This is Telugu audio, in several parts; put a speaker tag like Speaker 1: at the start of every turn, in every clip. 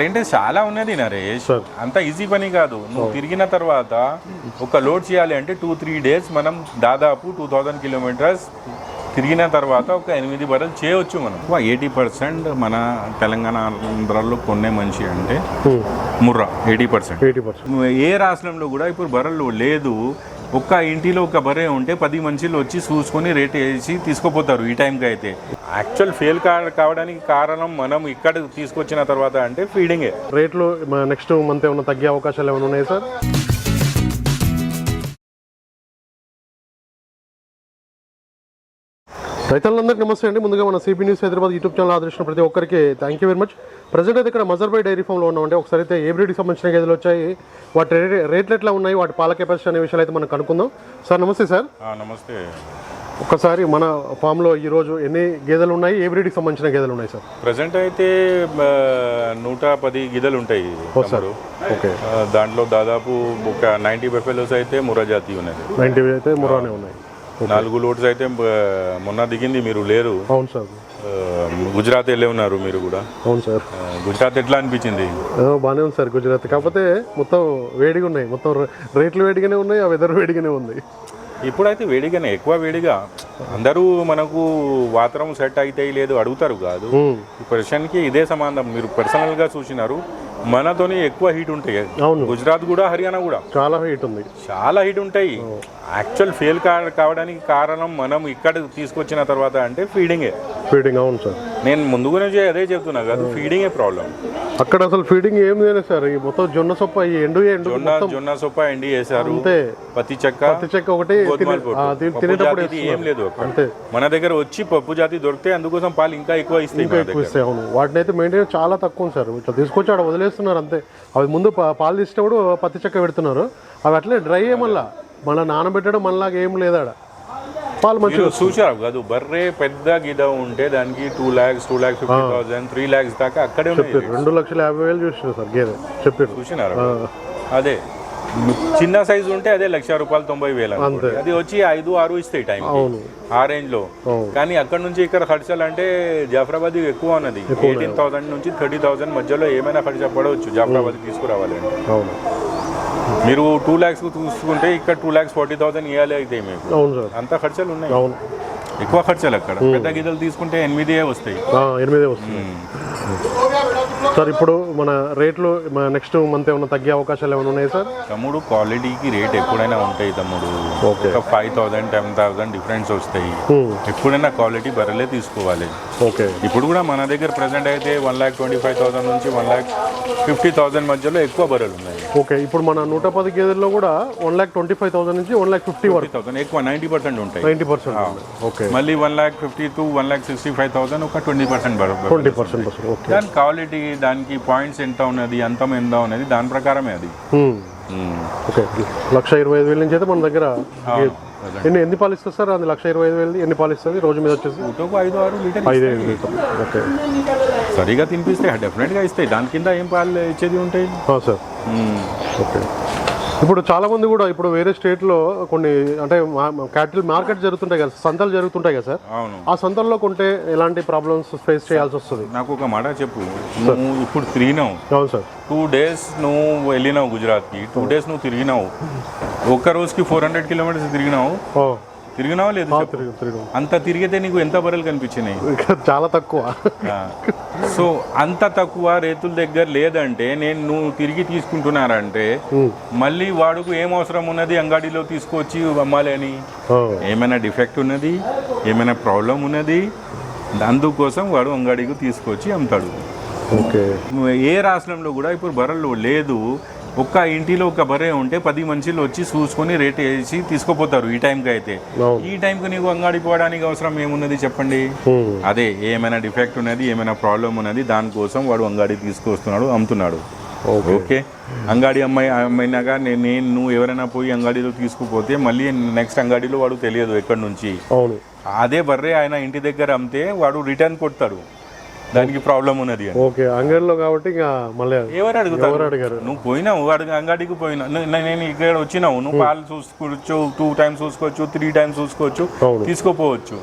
Speaker 1: లేంటే చాలా ఉన్నది నరేష్. అంత ఈజీ పని కాదు. నువ్వు తిరిగిన తర్వాత ఒక లోడ్ చేయాలి అంటే టూ త్రీ డేస్ మనం దాదాపు టూ థౌజండ్ కిలోమీటర్స్ తిరిగిన తర్వాత ఒక ఎనిమిది బర్రెలు చేయవచ్చు మనం. ఎయిటీ పర్సెంట్ మన తెలంగాణ ఆంధ్రాలో కొనే మనిషి అంటే Murrah eighty percent.
Speaker 2: Eighty percent.
Speaker 1: ఏ రాష్ట్రంలో కూడా ఇప్పుడు బర్రెలు లేదు ఒక్క ఇంటిలో ఒక బర్రె ఉంటే పది మనుషులు వచ్చి చూసుకొని రేట్ వేసి తీసుకుపోతారు ఈ టైంకి అయితే. యాక్చువల్ ఫెయిల్ కా కావడానికి కారణం మనం ఇక్కడ తీసుకొచ్చిన తర్వాత అంటే ఫీడింగే
Speaker 2: రేట్లు నెక్స్ట్ మంత్ ఏమైనా తగ్గే అవకాశాలు ఏమైనా ఉన్నాయి సార్ రైతులందరికీ నమస్తే అండి. ముందుగా మన CB news Hyderabad YouTube channel ఆదరించిన ప్రతి ఒక్కరికి thank you very much present అయితే ఇక్కడ మజర్బాయ్ డైరీ ఫామ్లో ఉన్నామంటే ఒకసారి అయితే ఏ బ్రీడ్కి సంబంధించిన గేదెలు వచ్చాయి. వాటి రేట్లు ఎట్లా ఉన్నాయి? వాటి పాల కెపాసిటీ అనే విషయాలు అయితే మనం కనుక్కుందాం. సార్ నమస్తే సార్.
Speaker 1: నమస్తే.
Speaker 2: ఒక్కసారి మన ఫామ్లో ఈరోజు ఎన్ని గేదెలు ఉన్నాయి? ఏ బ్రీడ్కి సంబంధించిన గేదెలు ఉన్నాయి సార్.
Speaker 1: ప్రజెంట్ అయితే నూట పది గిదలు ఉంటాయి
Speaker 2: సార్. ఓకే.
Speaker 1: దాంట్లో దాదాపు ఒక నైంటీ బెఫెలోస్ అయితే ముర్రా జాతి ఉన్నది.
Speaker 2: నైంటీ అయితే మురానే ఉన్నాయి.
Speaker 1: నాలుగు లోడ్స్ అయితే మొన్న దిగింది మీరు లేరు.
Speaker 2: అవును సార్.
Speaker 1: గుజరాత్ వెళ్ళే ఉన్నారు మీరు కూడా.
Speaker 2: అవును సార్.
Speaker 1: గుజరాత్ ఎట్లా అనిపించింది?
Speaker 2: బాగానే ఉంది సార్ గుజరాత్. కాకపోతే మొత్తం వేడిగా ఉన్నాయి. మొత్తం రేట్లు వేడిగానే ఉన్నాయి ఆ వెదర్ వేడిగానే ఉంది.
Speaker 1: ఇప్పుడైతే వేడిగానే ఎక్కువ వేడిగా. అందరూ మనకు వాతావరణం సెట్ అయితే లేదు అడుగుతారు కాదు. పర్సన్కి ఇదే సంబంధం మీరు పర్సనల్గా చూసినారు. మనతోని ఎక్కువ హీట్ ఉంటాయి.
Speaker 2: అవును.
Speaker 1: గుజరాత్ కూడా హర్యానా కూడా.
Speaker 2: చాలా హీట్ ఉంది.
Speaker 1: చాలా హీట్ ఉంటాయి. యాక్చువల్ ఫెయిల్ కావడానికి కారణం మనం ఇక్కడ తీసుకొచ్చిన తర్వాత అంటే ఫీడింగే
Speaker 2: ఫీడింగ్ అవును సార్.
Speaker 1: నేను ముందు గురించి అదే చెప్తున్నా కాదు ఫీడింగే ప్రాబ్లం
Speaker 2: అక్కడ అసలు ఫీడింగ్ ఏం లేదు సార్. ఈ మొత్తం జొన్న సొప్ప ఈ ఎండు ఎండు
Speaker 1: జొన్న జొన్న సొప్ప ఎండి వేశారు
Speaker 2: అంతే.
Speaker 1: పత్తి చెక్క
Speaker 2: పత్తి చెక్క ఒకటి
Speaker 1: గోధుమల
Speaker 2: తినే- ఆ,
Speaker 1: పొట్టు.
Speaker 2: తినే-
Speaker 1: పప్పు
Speaker 2: తినేటప్పుడు
Speaker 1: జాతిది ఏం
Speaker 2: వేస్తున్నారు.
Speaker 1: లేదు అక్కడ.
Speaker 2: అంతే.
Speaker 1: మన దగ్గర వచ్చి పప్పు జాతి దొరికితే అందుకోసం పాలు ఇంకా ఎక్కువ ఇస్తాయి మన
Speaker 2: ఎక్కువ
Speaker 1: దగ్గర.
Speaker 2: ఇస్తాయి అవును. వాటిని అయితే మెయింటైన్ చాలా తక్కువ ఉంది సార్. ఇట్లా తీసుకొచ్చి ఆడ వదిలేస్తున్నారు అంతే. అవి ముందు పా- పాలు తీసినప్పుడు పత్తి చెక్క పెడుతున్నారు. అవి అట్లే డ్రై మళ్ళా. మళ్ళీ నానబెట్టడం మళ్ళీ ఏం లేదు ఆడ. పాలు మంచిగా
Speaker 1: చూసారు కాదు బర్రె పెద్ద గిద ఉంటే దానికి two lakhs two lakhs fifty thousand three lakhs దాకా అక్కడే ఉన్నాయి
Speaker 2: రెండు లక్షల యాభై వేలు చూసారు సార్ గేదె. చెప్పారు.
Speaker 1: చూసినారు? అదే. చిన్న సైజు ఉంటే అదే లక్ష రూపాయలు తొంభై వేలు. అది వచ్చి ఐదు ఆరు ఇస్తాయి టైం ఆ
Speaker 2: రేంజ్లో.
Speaker 1: కానీ అక్కడ నుంచి ఇక్కడ ఖర్చులు అంటే జాఫరాబాద్ ఎక్కువ ఉన్నది. ఎయిటీన్ థౌసండ్ నుంచి థర్టీ థౌసండ్ మధ్యలో ఏమైనా ఖర్చు పడవచ్చు జాఫరాబాద్ తీసుకురావాలంటే. మీరు టూ ల్యాక్స్ చూసుకుంటే ఇక్కడ టూ ల్యాక్స్ ఫార్టీ థౌసండ్ ఇవ్వాలి అయితే మీకు.
Speaker 2: అవును సార్.
Speaker 1: అంత ఖర్చులు ఉన్నాయి.
Speaker 2: అవును.
Speaker 1: ఎక్కువ ఖర్చులు అక్కడ. పెద్ద గిద్దలు తీసుకుంటే ఎనిమిదే వస్తాయి.
Speaker 2: ఎనిమిదే వస్తుంది. సార్ ఇప్పుడు మన రేట్లు నెక్స్ట్ మంత్ ఏమైనా తగ్గే అవకాశాలు ఏమైనా ఉన్నాయి సార్?
Speaker 1: తమ్ముడు క్వాలిటీకి రేట్ ఎప్పుడైనా ఉంటాయి తమ్ముడు.
Speaker 2: ఓకే.
Speaker 1: ఒక five thousand ten thousand difference వస్తాయి. ఎప్పుడైనా క్వాలిటీ బర్రెలే తీసుకోవాలి.
Speaker 2: ఓకే.
Speaker 1: ఇప్పుడు కూడా మన దగ్గర ప్రజెంట్ అయితే one lakh twenty five thousand నుంచి వన్ ల్యాక్ ఫిఫ్టీ థౌసండ్ మధ్యలో ఎక్కువ బర్రెలు ఉన్నాయి.
Speaker 2: ఓకే. ఇప్పుడు మన నూట పది గేదెల్లో కూడా one lakh twenty five thousand నుంచి వన్ ల్యాక్ ఫిఫ్టీ వరకు.
Speaker 1: థౌసండ్ ఎక్కువ నైంటీ పర్సెంట్ ఉంటాయి.
Speaker 2: Ninety percent okay.
Speaker 1: మళ్ళీ one lakh fifty to one lakh sixty five thousand ఒక ట్వంటీ పర్సెంట్
Speaker 2: ట్వంటీ పర్సెంట్
Speaker 1: దాని క్వాలిటీ దానికి పాయింట్స్ ఎంత ఉన్నది అంతం ఎంత ఉన్నది దాని ప్రకారమే అది.
Speaker 2: ఓకే. లక్ష ఇరవై ఐదు వేల నుంచి అయితే మన దగ్గర. ఎన్ని ఎన్ని పాలు ఇస్తుంది సార్? అది లక్ష ఇరవై ఐదు వేలు ఎన్ని పాలు ఇస్తుంది రోజు మీద వచ్చేసి?
Speaker 1: ఐదు ఆరు లీటర్
Speaker 2: ఐదు ఐదు లీటర్ ఓకే.
Speaker 1: సరిగా తినిపిస్తే డెఫినెట్గా ఇస్తాయి. దాని కింద ఏం పాలు ఇచ్చేది ఉంటాయి?
Speaker 2: సార్. ఓకే. ఇప్పుడు చాలా మంది కూడా ఇప్పుడు వేరే స్టేట్లో కొన్ని అంటే క్యాటిల్ మార్కెట్ జరుగుతుంటాయి కదా సంతలు జరుగుతుంటాయి కదా సార్.
Speaker 1: అవును.
Speaker 2: ఆ సంతల్లో కొంటే ఎలాంటి ప్రాబ్లమ్స్ ఫేస్ చేయాల్సి వస్తుంది?
Speaker 1: నాకు ఒక మాట చెప్పు. నువ్వు ఇప్పుడు తిరిగినావు.
Speaker 2: అవును సార్.
Speaker 1: టూ డేస్ నువ్వు వెళ్ళినావు గుజరాత్కి. టూ డేస్ నువ్వు తిరిగినావు. ఒక్క రోజుకి ఫోర్ హండ్రెడ్ కిలోమీటర్స్ తిరిగినావు.
Speaker 2: ఓ.
Speaker 1: తిరిగినావా లేదు అంత తిరిగితే నీకు ఎంత బర్రెలు కనిపించినాయి?
Speaker 2: చాలా తక్కువ.
Speaker 1: సో అంత తక్కువ రైతుల దగ్గర లేదంటే నేను నువ్వు తిరిగి తీసుకుంటున్నారంటే మళ్ళీ వాడుకు ఏం అవసరం ఉన్నది అంగడిలో తీసుకొచ్చి అమ్మాలి అని? ఏమైనా డిఫెక్ట్ ఉన్నది? ఏమైనా ప్రాబ్లం ఉన్నది? అందుకోసం వాడు అంగడికి తీసుకొచ్చి అమ్ముతాడు.
Speaker 2: ఓకే.
Speaker 1: ఏ రాష్ట్రంలో కూడా ఇప్పుడు బర్రెలు లేదు ఒక్క ఇంటిలో ఒక బర్రె ఉంటే పది మనుషులు వచ్చి చూసుకొని రేట్ వేసి తీసుకుపోతారు ఈ టైంకి అయితే. ఈ టైంకి నీకు అంగడి పోవడానికి అవసరం ఏమున్నది చెప్పండి? అదే ఏమైనా డిఫెక్ట్ ఉన్నది ఏమైనా ప్రాబ్లం ఉన్నది దానికోసం వాడు అంగడి తీసుకొస్తున్నాడు అమ్ముతున్నాడు.
Speaker 2: ఓకే.
Speaker 1: అంగడి అమ్మాయి అమ్మాయినాక నేను నువ్వు ఎవరైనా పోయి అంగడిలో తీసుకుపోతే మళ్ళీ నెక్స్ట్ అంగడిలో వాడు తెలియదు ఎక్కడి నుంచి. అదే బర్రె ఆయన ఇంటి దగ్గర అమ్మితే వాడు రిటర్న్ కొడతాడు. దానికి ప్రాబ్లం ఉన్నది
Speaker 2: ఓకే అంగడిలో కాబట్టి ఇంకా మళ్ళీ
Speaker 1: ఎవరు
Speaker 2: ఎవరు
Speaker 1: అడుగుతారు
Speaker 2: అడిగారు?
Speaker 1: నువ్వు పోయినావు అడుగు అంగడికి పోయినా నేను ఇక్కడ వచ్చినావు. నువ్వు పాలు చూసుకోవచ్చు టూ టైమ్స్ చూసుకోవచ్చు త్రీ టైమ్స్ చూసుకోవచ్చు. తీసుకోపోవచ్చు.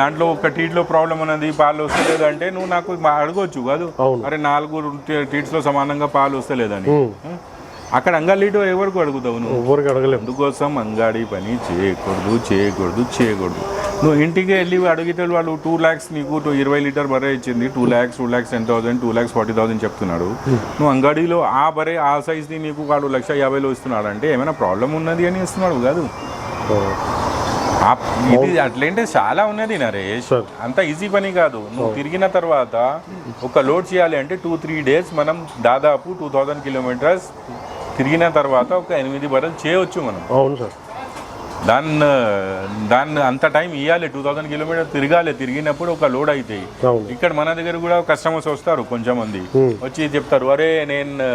Speaker 1: దాంట్లో ఒక టీట్లో ప్రాబ్లం ఉన్నది పాలు వస్తలేదు అంటే నువ్వు నాకు అడగొచ్చు కాదు. అరే నాలుగు టీట్స్లో సమానంగా పాలు వస్తలేదని? అక్కడ అంగడిలో ఎవరికి అడుగుతావు నువ్వు?
Speaker 2: ఎవరికి అడగలేము
Speaker 1: అందుకోసం అంగాడి పని చేయకూడదు చేయకూడదు చేయకూడదు. నువ్వు ఇంటికి వెళ్ళి అడిగితే వాళ్ళు టూ ల్యాక్స్ నీకు టూ ఇరవై లీటర్ బరే ఇచ్చింది. Two lakhs two lakhs ten thousand two lakhs forty thousand చెప్తున్నాడు. నువ్వు అంగడిలో ఆ బరే ఆ సైజ్ది నీకు వాడు లక్ష యాభైలో ఇస్తున్నాడు అంటే ఏమైనా ప్రాబ్లం ఉన్నది అని ఇస్తున్నాడు కాదు. ఇది అట్లంటే చాలా ఉన్నది నరేష్. అంత ఈజీ పని కాదు. నువ్వు తిరిగిన తర్వాత ఒక లోడ్ చేయాలి అంటే టూ త్రీ డేస్ మనం దాదాపు టూ థౌజండ్ కిలోమీటర్స్ తిరిగిన తర్వాత ఒక ఎనిమిది బరలు చేయవచ్చు మనం.
Speaker 2: అవును సార్.
Speaker 1: దాన్ని దాన్ని అంత టైం ఇవ్వాలి టూ థౌసండ్ కిలోమీటర్ తిరగాలి తిరిగినప్పుడు ఒక లోడ్ అవుతాయి ఇక్కడ మన దగ్గర కూడా కస్టమర్స్ వస్తారు కొంచెం మంది. వచ్చి చెప్తారు అరే నేను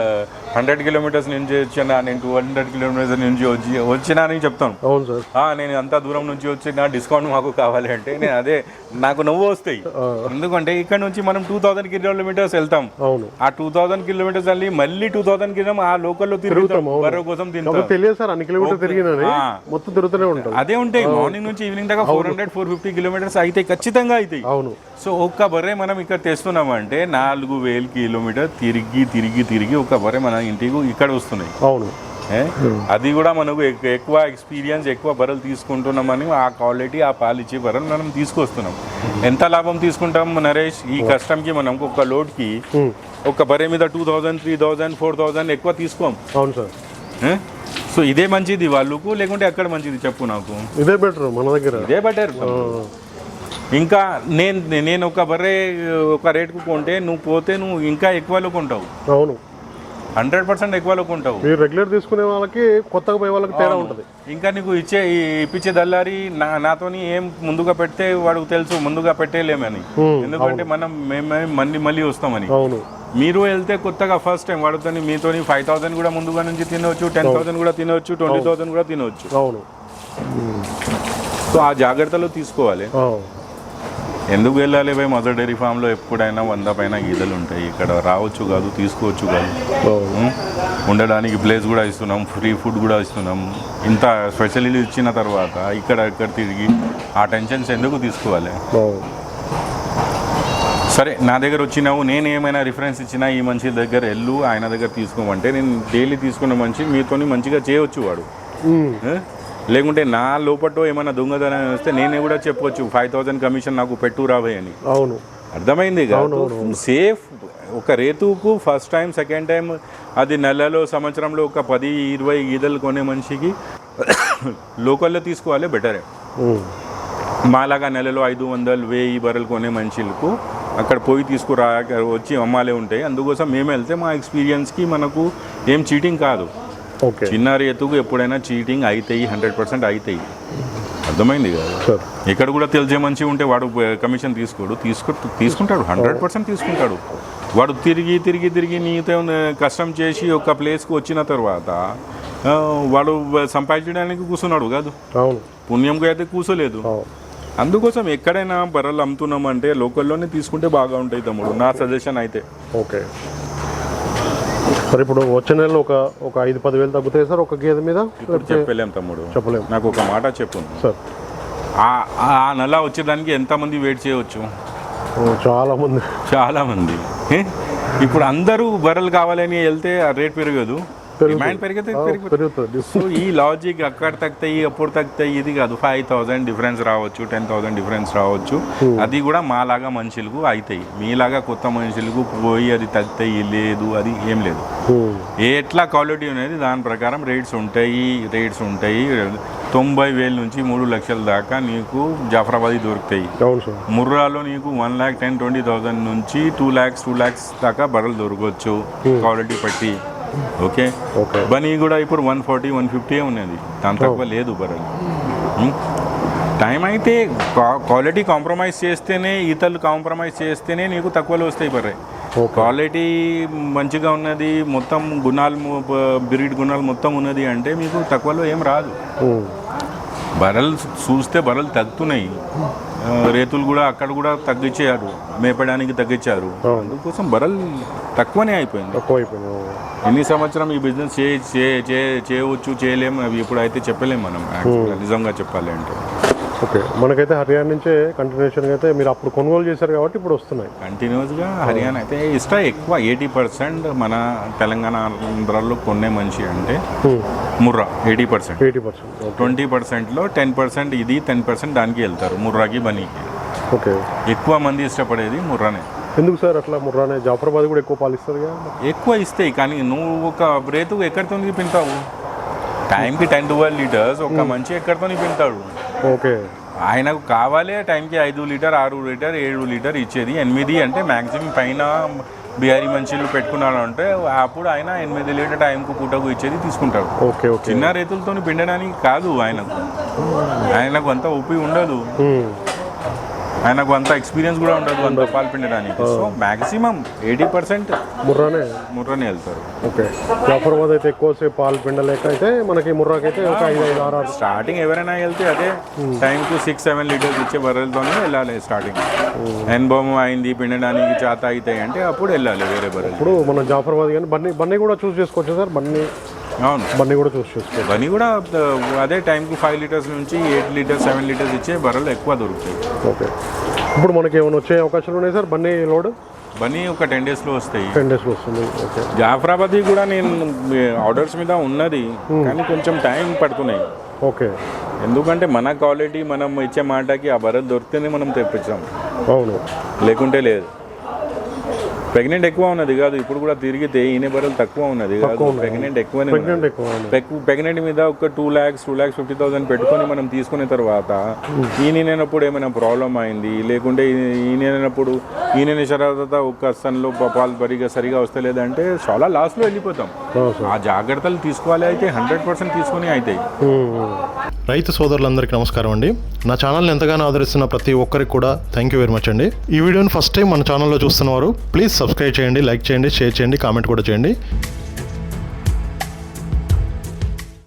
Speaker 1: హండ్రెడ్ కిలోమీటర్స్ నుంచి వచ్చినా నేను టూ హండ్రెడ్ కిలోమీటర్స్ నుంచి వచ్చి వచ్చినా అని చెప్తాను.
Speaker 2: అవును సార్.
Speaker 1: "ఆ, నేను అంత దూరం నుంచి వచ్చిన డిస్కౌంట్ మాకు కావాలి అంటే నేను అదే నాకు నవ్వు వస్తాయి. ఎందుకంటే ఇక్కడ నుంచి మనం టూ థౌసండ్ కిలోమీటర్స్ వెళ్తాం. ఆ టూ థౌసండ్ కిలోమీటర్స్ వెళ్ళి మళ్ళీ టూ థౌసండ్ కిలోమీటర్ ఆ లోకల్లో తిరుగుతాం
Speaker 2: తిరుగుతాం,
Speaker 1: కోసం
Speaker 2: కాబట్టి తెలియదు సార్ అన్ని కిలోమీటర్ తిరిగినని
Speaker 1: ఆ.
Speaker 2: మొత్తం తిరుగుతూనే ఉంటాం
Speaker 1: అదే ఉంటాయి మార్నింగ్ నుంచి ఈవినింగ్ దాకా four hundred four fifty kilometres అయితే ఖచ్చితంగా అవుతాయి.
Speaker 2: అవును.
Speaker 1: సో ఒక్క బర్రె మనం ఇక్కడ తెస్తున్నామంటే నాలుగు వేల కిలోమీటర్ తిరిగి తిరిగి తిరిగి ఒక బర్రె మన ఇంటికి ఇక్కడ వస్తున్నాయి.
Speaker 2: అవును?
Speaker 1: అది కూడా మనకు ఎక్- ఎక్కువ ఎక్స్పీరియన్స్ ఎక్కువ బర్రెలు తీసుకుంటున్నామని ఆ క్వాలిటీ ఆ పాలు ఇచ్చే బర్రెలు మనం తీసుకొస్తున్నాం. ఎంత లాభం తీసుకుంటాం నరేష్? ఈ కష్టంకి మనం ఒక లోడ్కి ఒక బర్రె మీద two thousand three thousand four thousand ఎక్కువ తీసుకోం.
Speaker 2: అవును సార్?
Speaker 1: సో ఇదే మంచిది వాళ్ళకు లేకుంటే ఎక్కడ మంచిది చెప్పు నాకు?
Speaker 2: ఇదే బెటర్ మన దగ్గర.
Speaker 1: ఇదే బెటర్ ఇంకా నేను నేను ఒక బర్రె ఒక రేటుకు కొంటే నువ్వు పోతే నువ్వు ఇంకా ఎక్కువలో కొంటావు.
Speaker 2: అవును.
Speaker 1: హండ్రెడ్ పర్సెంట్ ఎక్కువలో కొంటావు
Speaker 2: మీరు రెగ్యులర్ తీసుకునే వాళ్ళకి కొత్తగా పోయే వాళ్ళకి తేడా ఉంటుంది.
Speaker 1: ఇంకా నీకు ఇచ్చే ఈ ఇప్పించే దల్లారి నా నాతోని ఏం ముందుగా పెడితే వాడికి తెలుసు ముందుగా పెట్టేయలేమని ఎందుకంటే మనం మేమే మళ్ళీ మళ్ళీ వస్తామని.
Speaker 2: అవును.
Speaker 1: మీరు వెళ్తే కొత్తగా ఫస్ట్ టైం వాడితోని మీతోని ఫైవ్ థౌసండ్ కూడా ముందుగా నుంచి తినవచ్చు టెన్ థౌసండ్ కూడా తినవచ్చు ట్వంటీ థౌసండ్ కూడా తినవచ్చు
Speaker 2: అవును.
Speaker 1: సో ఆ జాగ్రత్తలు తీసుకోవాలి. ఎందుకు వెళ్ళాలి పోయి మదర్ డైరీ ఫామ్లో ఎప్పుడైనా వంద పైన గీదలు ఉంటాయి. ఇక్కడ రావచ్చు కాదు తీసుకోవచ్చు కాదు? ఉండడానికి ప్లేస్ కూడా ఇస్తున్నాం ఫ్రీ ఫుడ్ కూడా ఇస్తున్నాం. ఇంత స్పెషలిటీ ఇచ్చిన తర్వాత ఇక్కడ ఇక్కడ తిరిగి ఆ టెన్షన్స్ ఎందుకు తీసుకోవాలి? సరే నా దగ్గర వచ్చినావు. నేను ఏమైనా రిఫరెన్స్ ఇచ్చినా ఈ మనిషి దగ్గర వెళ్ళు ఆయన దగ్గర తీసుకోమంటే నేను డైలీ తీసుకున్న మనిషి మీతోని మంచిగా చేయవచ్చు వాడు? లేకుంటే నా లోపటో ఏమైనా దొంగతనం వస్తే నేనే కూడా చెప్పొచ్చు ఫైవ్ థౌసండ్ కమిషన్ నాకు పెట్టు రాబోయ్ అని.
Speaker 2: అవును.
Speaker 1: అర్థమైంది సేఫ్ ఒక రేతుకు ఫస్ట్ టైం సెకండ్ టైం అది నెలలో సంవత్సరంలో ఒక పది ఇరవై గీదలు కొనే మనిషికి లోకల్లో తీసుకోవాలి బెటరే. మాలాగా నెలలో ఐదు వందలు వెయ్యి బర్రెలు కొనే మనుషులకు అక్కడ పోయి తీసుకురా వచ్చి అమ్మాలే ఉంటాయి. అందుకోసం మేము వెళ్తే మా ఎక్స్పీరియన్స్కి మనకు ఏం చీటింగ్ కాదు.
Speaker 2: ఓకే
Speaker 1: చిన్న రేతుకు ఎప్పుడైనా చీటింగ్ అవుతాయి హండ్రెడ్ పర్సెంట్ అవుతాయి అర్థమైంది కదా? ఇక్కడ కూడా తెలిసే మంచి ఉంటే వాడు కమిషన్ తీసుకోడు. తీసుకు తీసుకుంటాడు హండ్రెడ్ పర్సెంట్ తీసుకుంటాడు. వాడు తిరిగి తిరిగి తిరిగి నీతో కష్టం చేసి ఒక ప్లేస్కి వచ్చిన తర్వాత వాడు సంపాదించడానికి కూర్చున్నాడు కాదు. పుణ్యంకి అయితే కూర్చోలేదు. అందుకోసం ఎక్కడైనా బర్రెలు అమ్ముతున్నామంటే లోకల్లోనే తీసుకుంటే బాగా ఉంటాయి తమ్ముడు. నా సజెషన్ అయితే.
Speaker 2: ఓకే సార్ ఇప్పుడు వచ్చే నెలలో ఒక ఒక ఐదు పది వేలు తగ్గుతాయి సార్ ఒక గేదె మీద?
Speaker 1: ఇప్పుడు చెప్పలేం తమ్ముడు.
Speaker 2: చెప్పలేము
Speaker 1: నాకు ఒక మాట చెప్పు.
Speaker 2: సార్.
Speaker 1: ఆ- నెల వచ్చేదానికి ఎంతమంది వెయిట్ చేయవచ్చు
Speaker 2: ఓ, చాలా మంది
Speaker 1: చాలా మంది ఏ? ఇప్పుడు అందరూ బర్రెలు కావాలని వెళ్తే ఆ రేట్ పెరగదు. డిమాండ్ పెరిగితే పెరిగి
Speaker 2: పెరుగుతుంది.
Speaker 1: సో ఈ లాజిక్ అక్కడ తగ్గుతాయి అప్పుడు తగ్గుతాయి ఇది కాదు. ఫైవ్ థౌసండ్ డిఫరెన్స్ రావచ్చు టెన్ థౌసండ్ డిఫరెన్స్ రావచ్చు. అది కూడా మాలాగా మనుషులకు అవుతాయి మీలాగా కొత్త మనుషులకు పోయి అది తగ్గుతాయి లేదు అది ఏం లేదు. ఏ ఎట్లా క్వాలిటీ అనేది దాని ప్రకారం రేట్స్ ఉంటాయి రేట్స్ ఉంటాయి. తొంభై వేల నుంచి మూడు లక్షల దాకా నీకు జాఫరాబాదీ దొరుకుతాయి. ముర్రాలో నీకు one lakh ten twenty thousand నుంచి టూ ల్యాక్స్ టూ ల్యాక్స్ దాకా బర్రెలు దొరకవచ్చు క్వాలిటీ బట్టి ఓకే? బనీ కూడా ఇప్పుడు వన్ ఫార్టీ వన్ ఫిఫ్టీ ఉన్నది. దాని తక్కువ లేదు ఉం? టైం అయితే క్వా- క్వాలిటీ కాంప్రమైజ్ చేస్తేనే ఈతలు కాంప్రమైజ్ చేస్తేనే నీకు తక్కువలో వస్తాయి బర్రె. క్వాలిటీ మంచిగా ఉన్నది మొత్తం గుణాలు బ్రీడ్ గుణాలు మొత్తం ఉన్నది అంటే మీకు తక్కువలో ఏం రాదు.
Speaker 2: ఉమ్,
Speaker 1: బర్రెలు చూస్తే బర్రెలు తగ్గుతున్నాయి. రేతులు కూడా అక్కడ కూడా తగ్గించారు. మేపడానికి తగ్గించారు. అందుకోసం బరల్ తక్కువనే అయిపోయింది.
Speaker 2: తక్కువ అయిపోయింది
Speaker 1: ఎన్ని సంవత్సరం ఈ బిజినెస్ చే చే- చే- చేయవచ్చు చేయలేము అవి ఇప్పుడు అయితే చెప్పలేము మనం actually నిజంగా చెప్పాలి అంటే.
Speaker 2: ఓకే మనకైతే హర్యానా నుంచే కంటిన్యూషన్గా అయితే మీరు అప్పుడు కొనుగోలు చేశారు కాబట్టి ఇప్పుడు వస్తున్నాయి.
Speaker 1: కంటిన్యూస్గా హర్యానా అయితే ఇష్టం ఎక్కువ ఎయిటీ పర్సెంట్ మన తెలంగాణ ఆంధ్రాలో కొనే మనిషి అంటే Murrah eighty percent
Speaker 2: eighty percent
Speaker 1: twenty పర్సెంట్లో టెన్ పర్సెంట్ ఇది టెన్ పర్సెంట్ దానికి వెళ్తారు ముర్రాకి బనీకి.
Speaker 2: ఓకే
Speaker 1: ఎక్కువ మంది ఇష్టపడేది ముర్రానే.
Speaker 2: ఎందుకు సార్ అట్లా ముర్రానే? జాఫరాబాద్ కూడా ఎక్కువ పాలిస్తుంది కదా.
Speaker 1: ఎక్కువ ఇస్తాయి కానీ నువ్వు ఒక రేతు ఎక్కడితో పింతావు టైంకి టెన్ ట్వెల్వ్ లీటర్స్ ఒక మంచి ఎక్కడితో పింతాడు
Speaker 2: ఓకే.
Speaker 1: ఆయనకు కావాలి టైంకి ఐదు లీటర్ ఆరు లీటర్ ఏడు లీటర్ ఇచ్చేది. ఎనిమిది అంటే మ్యాక్సిమం పైన బిహారీ మంచిలు పెట్టుకున్నాడు అంటే అప్పుడు ఆయన ఎనిమిది లీటర్ టైంకు పూటకు ఇచ్చేది తీసుకుంటాడు.
Speaker 2: Okay okay.
Speaker 1: చిన్న రేతులతో పిండడానికి కాదు ఆయనకు. ఆయనకు అంత ఉపయోగం ఉండదు.
Speaker 2: మ్మ్.
Speaker 1: ఆయనకు అంత ఎక్స్పీరియన్స్ కూడా ఉండదు అంత పాలు పిండడానికి. సో మ్యాక్సిమం ఎయిటీ పర్సెంట్
Speaker 2: ముర్రానే?
Speaker 1: ముర్రనే వెళ్తారు.
Speaker 2: ఓకే. జాఫరాబాద్ అయితే ఎక్కువసేపు పాలు పిండలేక అయితే మనకి ముర్రాకైతే ఒక ఐదు ఐదు ఆరు ఆరు.
Speaker 1: స్టార్టింగ్ ఎవరైనా వెళ్తే అదే టైంకి సిక్స్ సెవెన్ లీటర్స్ ఇచ్చే బర్రెలతోనే వెళ్ళాలి స్టార్టింగ్ అనుభవం అయింది పిండడానికి చేత అవుతాయి అంటే అప్పుడు వెళ్ళాలి వేరే బర్రెలు.
Speaker 2: ఇప్పుడు మనం జాఫరాబాద్ కానీ బన్నీ బన్నీ కూడా చూస్ చేసుకోవచ్చు సార్. బన్నీ
Speaker 1: అవును.
Speaker 2: బన్నీ కూడా చూస్ చేసుకోవచ్చు
Speaker 1: బని కూడా అదే టైంకి ఫైవ్ లీటర్స్ నుంచి ఎయిట్ లీటర్స్ సెవెన్ లీటర్స్ ఇచ్చే బర్రెలు ఎక్కువ దొరుకుతాయి.
Speaker 2: ఓకే. ఇప్పుడు మనకి ఏమైనా వచ్చే అవకాశాలు ఉన్నాయి సార్? బన్నీ లోడ్?
Speaker 1: బని ఒక టెన్ డేస్లో వస్తాయి.
Speaker 2: టెన్ డేస్లో వస్తుంది. ఓకే.
Speaker 1: జాఫరాబాద్ కూడా నేను ఆర్డర్స్ మీద ఉన్నది కానీ కొంచెం టైం పడుతున్నాయి.
Speaker 2: ఓకే.
Speaker 1: ఎందుకంటే మన క్వాలిటీ మనం ఇచ్చే మాటకి ఆ బర్రెలు దొరికితేనే మనం తెప్పించాం
Speaker 2: అవును.
Speaker 1: లేకుంటే లేదు. ప్రెగ్నెంట్ ఎక్కువ ఉన్నది కాదు. ఇప్పుడు కూడా తిరిగితే ఈయన బర్రెలు తక్కువ ఉన్నది కాదు. ప్రెగ్నెంట్ ఎక్కువనే ఉన్నది.
Speaker 2: ప్రెగ్నెంట్ ఎక్కువ
Speaker 1: ప్రెగ్నెంట్ మీద ఒక two lakhs two lakhs fifty thousand పెట్టుకొని మనం తీసుకున్న తర్వాత ఈయనప్పుడు ఏమైనా ప్రాబ్లం అయింది? లేకుంటే ఈయనప్పుడు ఈయన తర్వాత ఒక్క సన్లో పాలు పరిగా సరిగా వస్తలేదంటే చాలా లాస్లో వెళ్ళిపోతాం. ఆ జాగ్రత్తలు తీసుకోవాలి అయితే హండ్రెడ్ పర్సెంట్ తీసుకొని అవుతాయి
Speaker 3: రైతు సోదరులందరికీ నమస్కారం అండి. నా ఛానల్ని ఎంతగానో ఆదరిస్తున్న ప్రతి ఒక్కరికి కూడా థ్యాంక్ యూ వెరీ మచ్ అండి. ఈ వీడియోని ఫస్ట్ టైం మన ఛానల్లో చూస్తున్నవారు ప్లీజ్ సబ్స్క్రైబ్ చేయండి లైక్ చేయండి షేర్ చేయండి కామెంట్ కూడా చేయండి.